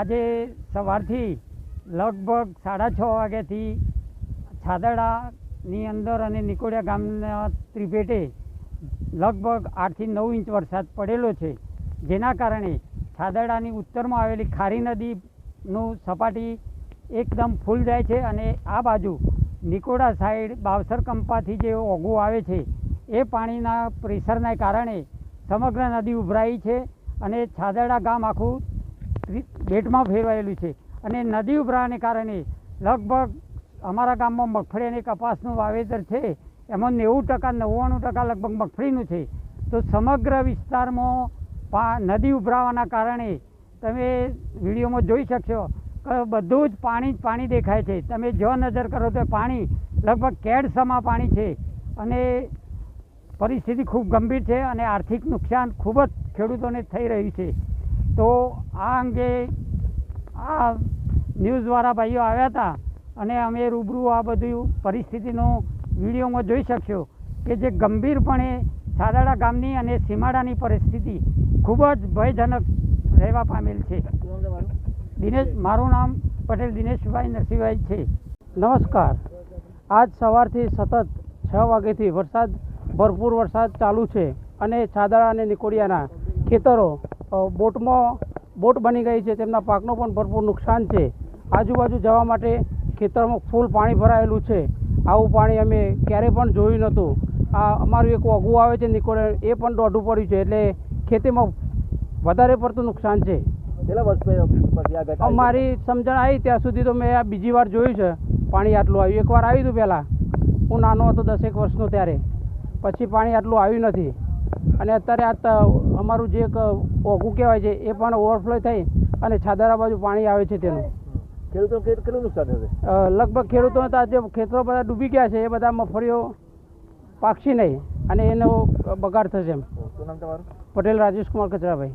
આજે સવારથી લગભગ સાડા છ વાગ્યાથી છાદડાની અંદર અને નિકોડિયા ગામના ત્રિપેટે લગભગ આઠથી નવ ઇંચ વરસાદ પડેલો છે, જેના કારણે છાદડાની ઉત્તરમાં આવેલી ખારી નદીનું સપાટી એકદમ ફૂલ જાય છે અને આ બાજુ નિકોડા સાઈડ બાવસર કંપાથી જે ઓગું આવે છે, એ પાણીના પ્રેશરના કારણે સમગ્ર નદી ઉભરાઈ છે અને છાદડા ગામ આખું બેટમાં ફેરવાયેલું છે. અને નદી ઉભરાને કારણે લગભગ અમારા ગામમાં મગફળી અને કપાસનું વાવેતર છે. એમાં નેવું ટકા, નવ્વાણું ટકા લગભગ મગફળીનું છે. તો સમગ્ર વિસ્તારમાં નદી ઉભરાવાના કારણે તમે વિડીયોમાં જોઈ શકશો કે બધું જ પાણી જ પાણી દેખાય છે. તમે જો નજર કરો તો પાણી લગભગ કેડસમાં પાણી છે. અને પરિસ્થિતિ ખૂબ ગંભીર છે અને આર્થિક નુકસાન ખૂબ જ ખેડૂતોને થઈ રહ્યું છે. તો આ અંગે આ ન્યૂઝવાળા ભાઈઓ આવ્યા હતા અને અમે રૂબરૂ આ બધું પરિસ્થિતિનો વિડીયોમાં જોઈ શકશો કે જે ગંભીરપણે સાદાડા ગામની અને સીમાડાની પરિસ્થિતિ ખૂબ જ ભયજનક રહેવા પામેલ છે. દિનેશ, મારું નામ પટેલ દિનેશભાઈ નરસિંહભાઈ છે. નમસ્કાર. આજ સવારથી સતત છ વાગ્યાથી વરસાદ, ભરપૂર વરસાદ ચાલુ છે અને છાદડા અને નિકોડિયાના ખેતરો બોટમાં બોટ બની ગઈ છે તેમના પાકનું પણ ભરપૂર નુકસાન છે. આજુબાજુ જવા માટે ખેતરમાં ફૂલ પાણી ભરાયેલું છે. આવું પાણી અમે ક્યારેય પણ જોયું નહોતું. આ અમારું એક ઓગું આવે છે નિકોડિયા એ પણ દોઢું પડ્યું છે એટલે ખેતીમાં વધારે પડતું નુકસાન છે. અમારી સમજણ આવી ત્યાં સુધી તો મેં આ બીજી વાર જોયું છે પાણી આટલું આવ્યું. એકવાર આવ્યું હતું પહેલાં. હું નાનો હતો દસેક વર્ષનો ત્યારે. પછી પાણી આટલું આવ્યું નથી. અને અત્યારે આ અમારું જે એક ઓઘું કહેવાય છે એ પણ ઓવરફ્લો થઈ અને છાદરા બાજુ પાણી આવે છે તેનું. ખેડૂતો કેટલું નુકસાન થશે? લગભગ ખેડૂતોને તો આ જે ખેતરો બધા ડૂબી ગયા છે એ બધા મગફળીઓ પાકશે નહીં અને એનો બગાડ થશે એમ. શું નામ તમારું? પટેલ રાજેશ કુમાર કચરાભાઈ.